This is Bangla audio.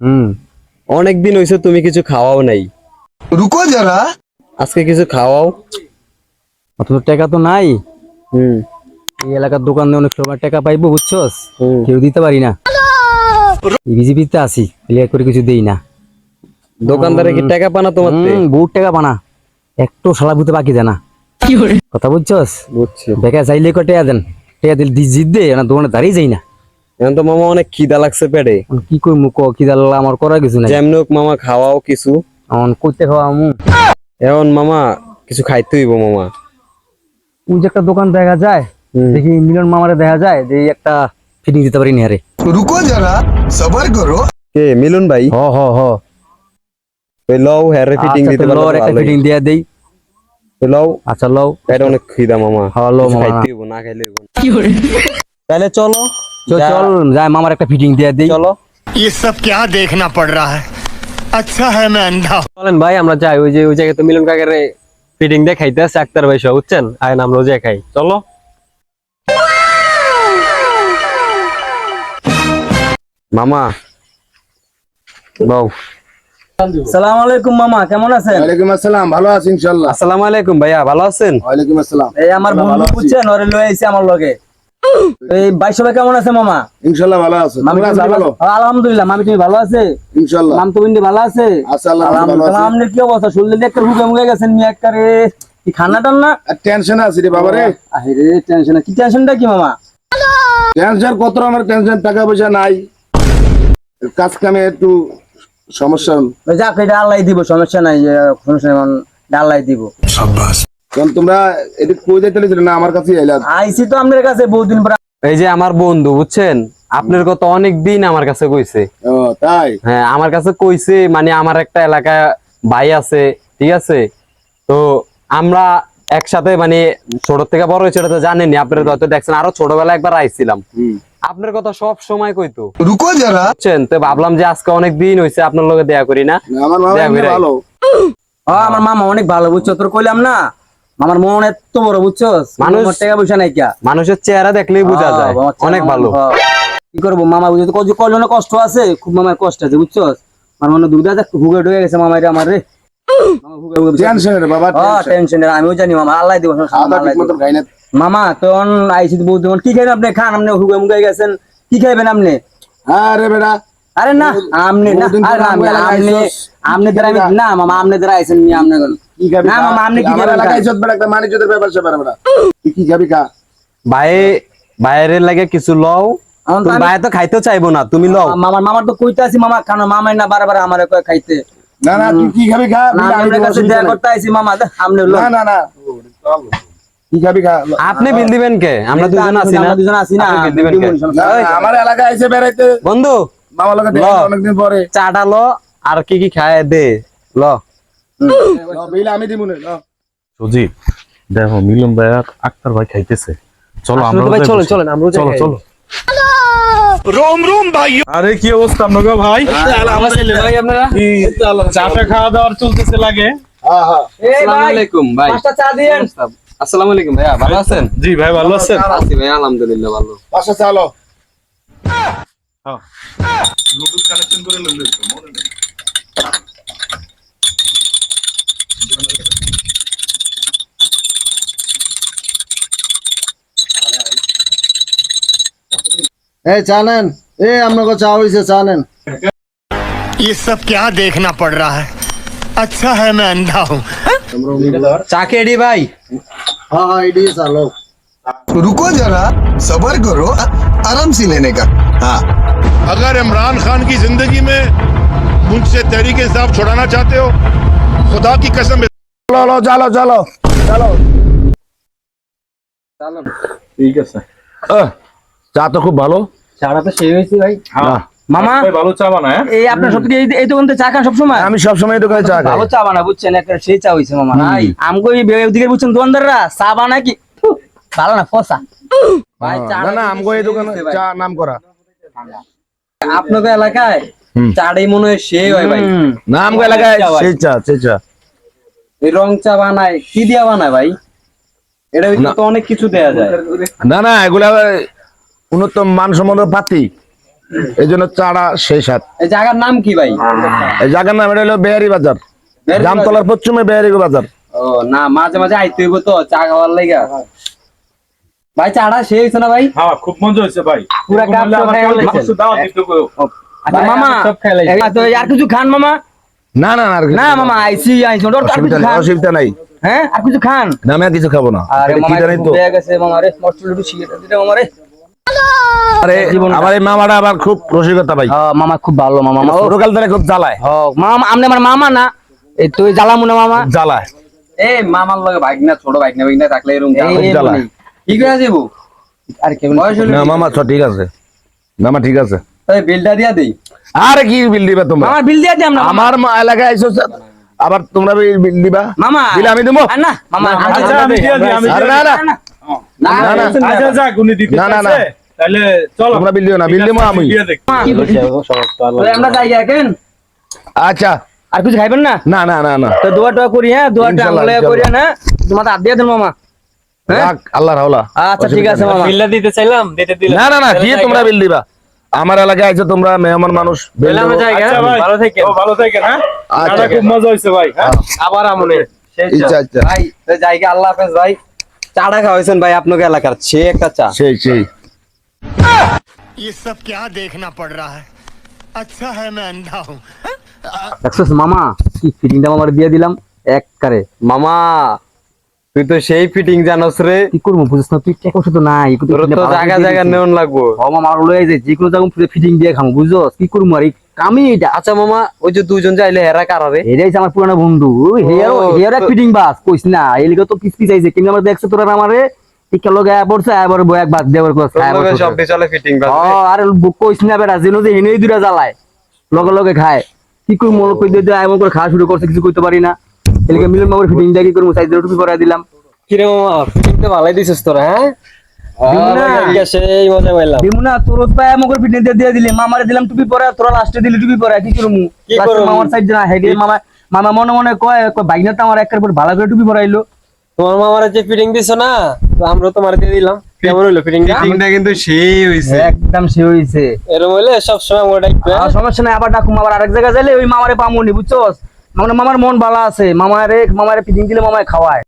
হুম। অনেকদিন হইছে তুমি কিছু খাওয়াও নাই। রুকো যারা। আজকে কিছু খাওয়াও? অত টাকা তো নাই। হুম। এই এলাকার দোকান অনেক সময় টাকা পাইবো বুঝছস? কেউ দিতে পারি না। বিজেপিতে আসি ক্লিয়ার করে কিছু দেই না। দোকানদারে কি টাকা পানা তোমার বহুত টাকা পানা। একটু শালা ভূতে বাকি দেনা কথা বুঝছস? বুঝছি। দেখা চাইলে কটে দেন। টাকা দিল জিত দে না দোকানে দাঁড়িয়ে যাই না। এখন তো মামা অনেক খিদা লাগছে পেটে। কি কই মুখ খিদা লাগলা আমার করা কিছু নাই। যেমন হোক মামা খাওয়াও কিছু। এখন কইতে খাওয়া মু এখন মামা কিছু খাইতে হইব মামা। ওই যে একটা দোকান দেখা যায় দেখি মিলন মামারে দেখা যায় যে একটা ফিটিং দিতে পারি নিহারে রুকো যারা সবার করো কে মিলন ভাই? হ হ হ। ওই লও হেয়ারে ফিটিং আচ্ছা, দিতে পারো লও একটা ফিটিং দিয়া দেই। লও? আচ্ছা লও। এটা অনেক খিদা মামা। হ্যাঁ লও মামা। খাইতে হইব না খাইলে কি করে তাহলে চলো। চল যা- চল যাই মামার একটা ফিটিং দিয়া দেই চলো ये सब क्या देखना पड़ रहा है अच्छा है मैं अंधा हूं। চলেন ভাই আমরা যাই ওই যে ওই জায়গায় তো মিলন কাকের ফিটিং দিয়ে খাইতে আছে আক্তার ভাই সহ বুঝছেন আয় আমরা যে খাই চলো মামা বাউ সালাম আলাইকুম মামা কেমন আছেন ওয়ালাইকুম আসসালাম ভালো আছি ইনশাআল্লাহ আসসালামু আলাইকুম ভাইয়া ভালো আছেন ওয়ালাইকুম আসসালাম এই আমার বন্ধু বুঝছেন ওরে লয়ে আইছে আমার লগে এই ভাই সবাই কেমন আছে মামা? ইনশাআল্লাহ ভালো আছে। মামি তোমরা তুমি আছো ভালো ভালো? আলহামদুলিল্লাহ মামি তুমি ভালো আছে? ইনশাআল্লাহ মাম তো ভালো আছে? আছে আল্লাহ আলহামদুলিল্লাহ আপনার কি অবস্থা? শুনলে দেখতে হুগে মুগে গেছেন মি একবারে কি খানা টান্না আর টেনশন আছে রে বাবা রে আরে টেনশন কি টেনশনটা কি মামা? টেনশন কত রকমের টেনশন টাকা পয়সা নাই। কাজ কামে একটু সমস্যা। যাক এটা আল্লাহ দিব সমস্যা নাই সমস্যা আল্লাহ দিব। কারণ তোমরা এদিক কই যাইতে লিছিলে না আমার কাছে আইলা? আইছি তো আপনার কাছে বহুদিন পর এই যে আমার বন্ধু বুঝছেন? আপনার কথা অনেক দিন আমার কাছে কইছে। ও তাই? হ্যাঁ আমার কাছে কইছে মানে আমার একটা এলাকায় ভাই আছে ঠিক আছে? তো আমরা একসাথে মানে ছোট থেকে বড় হয়েছে এটা তো জানেনি আপনারা হয়তো দেখছেন আরও ছোটবেলায় একবার আইছিলাম। আপনার কথা সব সময় কইতো। রুকো যারা। বুঝছেন? তো ভাবলাম যে আজকে অনেক দিন হয়েছে আপনার লগে দেয়া করি না। মামা। ভালো। আমার মামা অনেক ভালো বুঝছ? তোর কইলাম না? মামার মন এত বড় বুঝছ মানুষ- টাকা পয়সা নাই কিয়া। মানুষের চেহারা দেখলেই বোঝা যায়। আচ্ছা, অনেক মামা, ভালো। হ্যাঁ। কি করব মামা বুঝছ তো কজনে কষ্ট আছে? খুব মামার কষ্ট আছে বুঝছ আমার মনে দুধ আছে হুগে ঢুকে গেছে মামার আমার রে। আমিও জানি মামা আল্লাহ দিব মামা তখন আইসি বহুত কি খাইবেন আপনি? খান আপনি হুগে মুগে গেছেন। কি খাইবেন আপনি? আরে বেটা। আরে না আমনে না বহুদিন আরে পরে না আমগো এলাকায় আমনে দ্বারা আমি না মামা আমনে দ্বারা আইছেন নি আমনে কি খাবি না, মামা, আপনি কি আমার এলাকায় ইজ্জত বেটা একটা মানিজ্যতের ব্যাপার স্যাপার বেটা তুই কি খাবি খা ভাই বাইরের লাগে কিছু লও। আমার তো তুমি ভাই তো খাইতেও চাইব না তুমি লও। মামার মামার তো কইতে আছি মামা খানো মামাই না বারবার আমার কয় খাইতে। না না তুই কি খাবি খা আমি আমি কাছে দেয়া করতে আইছি মামা আমনে লো না না না। কি খাবি খা আপনি বিল দিবেন কে? আমরা দুজন আছি না? দুজন আছি না। বিল দিবেন কে? আমার এলাকায় এসে বেড়াইতে বন্ধু মামা লোকে ল। অনেকদিন পরে। চাটা লো আর কি কি খায় দে ল। আমি দেখো মিলন ভাই আক্তার ভাই খাইতেছে। চলো আমরা ভাই চলো চলো আমরা চলো চলো। রোম রোম ভাই। আরে কি অবস্থা আপনাকে ভাই? ভাই আপনারা? চাটা খাওয়া দাওয়ার চলতেছে লাগে। হ্যাঁ, হ্যাঁ। আলাইকুম ভাই। চা দিয়েন আসসালামু আলাইকুম ভাইয়া ভালো আছেন? জি ভাই ভালো আছেন। আছি ভাই আলহামদুলিল্লাহ ভালো। বাসা চালো হ্যাঁ।, হ্যাঁ। নতুন কালেকশন করে লইলো মনে নেই। ए चानन। ए हम लोग चावल से चानन। ये सब क्या देखना पड़ रहा है? अच्छा है मैं अंधा हूँ। चाके डी भाई। हाँ हाँ डी सालो रुको जरा सबर करो आराम से लेने का। हाँ। अगर इमरान खान की ज़िंदगी में मुझसे तरीके साफ़ छुड़ाना चाहते हो खुदा की कसम। चलो चलो चलो चलो। चलो। ठीक है सर। চা তো খুব ভালো। চাটা তো সেই হয়েছে ভাই। হ্যাঁ। মামা ভালো চা বানায় হ্যাঁ? এই আপনার সত্যি এই এই দোকান থেকে চা খান সবসময়? আমি সব সময় দোকানে চা খাই। ভালো চা বানা বুঝছেন? একটা সেই চা হইছে মামা। নাই আমগো এই ওদিকে বুঝছেন দোকানদাররা চা বানায় কি? ভালো না ফসা। ভাই চা না না আমগো এই দোকানে চা নাম করা আপনাদের এলাকায় চাটাই মনে হয় সে হয় ভাই। না আমগো এলাকায় সেই চা সেই চা। এই রং চা বানায় কি দিয়া বানায় ভাই? এটা তো অনেক কিছু দেয়া যায়। না না এগুলা উন্নত মানসম্মত পাতি। এই জন্য চারা সেই সাত এই জায়গার নাম কি ভাই? এই জায়গার নাম এটা হলো বেহারি বাজার। জামতলার পশ্চিমে বেহারি বাজার। ও না মাঝে মাঝে আইতে হইব তো চা খাওয়ার লাইগা ভাই চাটা সে হইছে না ভাই? হ্যাঁ খুব মজা ভাই। পুরা কাপ। আচ্ছা মামা আর কিছু খান মামা? না না না আর না না। মামা ওটা আর অসুবিধা কিছু খান। অসুবিধা নাই। হ্যাঁ আর কিছু খান? না আমি আর কিছু খাব না। আরে মামা গেছে মামা রে মস্ত লুটু সিগারেট দিতে মামা রে আরে। আমার এই মামাটা আবার খুব রসিকতা ভাই হ্যাঁ, মামা খুব ভালো মামা মামা ও, ছোটকাল থেকে খুব জ্বালায় হ্যাঁ, মামা আপনি আমার মামা না এই তুই জ্বালামু না মামা জ্বালায় এই মামার লগে বাইক না ছোট বাইক না বাইক না থাকলে এরকম এই, এই জ্বালা। বলি। কি করে যাব আর কেমন বয়স হলো না কি? মামা চ ঠিক আছে মামা ঠিক আছে তাই বিলটা দিয়া দেই আরে কি বিল দিবা তোমরা আমার বিল দিয়ে দিলাম না মামা। আমার মা এলাকায় আইসো আবার তোমরা বিল দিবা মামা বিল আমি দেবো না মামা আচ্ছা, আমি দিয়ে দিই, আমি আরে না না না, না না, না। আচ্ছা যাক উনি দিতে না, না, না। তাহলে চলো। তোমরা বিল দিও না বিল আমি। আমরা যাই কেন? আচ্ছা। আর কিছু খাইবেন না? না না না না। তো দোয়া টোয়া করি হ্যাঁ দোয়া টোয়া করি হ্যাঁ তোমার হাত দিয়ে দেন মামা। হ্যাঁ? রাখ, আল্লাহর হাওলা। আচ্ছা ঠিক আছে মামা। বিল্লা দিতে চাইলাম দিতে দিলাম। না না না কি তোমরা বিল দিবা। আমার এলাকায় আছে তোমরা মেহমান মানুষ বিল আমরা হ্যাঁ? আচ্ছা ভাই, ভালো থাকেন। ভালো থাকেন, হ্যাঁ? আচ্ছা। খুব মজা হয়েছে ভাই হ্যাঁ? আবার আমনে ইচ্ছা ইচ্ছা ভাই তো যাই গে, আল্লাহ হাফেজ ভাই। চাটা খাওয়াইছেন ভাই আপনাকে এলাকার। সে একটা চা। সেই সেই। ये सब क्या देखना पड़ रहा है अच्छा है मैं अंधा हूँ দেখছস মামা কি ফিটিংটা মামার দিয়ে দিলাম এক কারে মামা তুই তো সেই ফিটিং জানোস রে কি করবো বুঝছ না তুই টাকা পয়সা তো নাই কিন্তু তোর তো জায়গা জায়গা নেওন লাগবো ও মামা আর লয়ে যায় যে কোনো জায়গা ফিটিং দিয়ে খামু বুঝছস কি করবো আর এই কামই এটা আচ্ছা মামা ওই যে দুজন যাইলে হেরা কারারে এটাই আমার পুরানো বন্ধু হেয়ারও ও, হেয়ার তো- ফিটিং বাস কইস না এই লিগে তো পিস পিস আইছে কিন্তু আমরা দেখছো তোরা আমারে টিকা লগে আয়া পড়ছে আবার বই এক বাদ দেবার কস সব চলে ফিটিং ও আরে বুক না বেটা যেন যে হেনেই দুরা জ্বালায় লগে লগে খায়। কি কই কই দিয়ে দিয়ে এমন করে খাওয়া শুরু করছে কিছু কইতে পারি না। এলিকে মিলন মামার ফিটিং দিয়ে কি করব টুপি পরাই দিলাম। মামা ফিটিং তো ভালোই দিছিস তোরা হ্যাঁ? কি মামা মামা মনে মনে কয় কয় বাইক না তো আমার একবার ভালো করে টুপি পরাইলো। তোমার মামার যে ফিটিং দিছো না তো আমরা তোমার দিয়ে দিলাম। কেমন হলো ফিটিং ফিটিংটা কিন্তু সেই হইছে। একদম সে হইছে। এরকম হইলে সব সময় আমরা ডাকবে আর সমস্যা নাই আবার ডাকুম আবার আরেক জায়গায় যাইলে ওই মামারে পামুনি বুঝছস? মানে মামার মন ভালো আছে মামারে মামারে ফিটিং দিলে মামায় খাওয়ায়।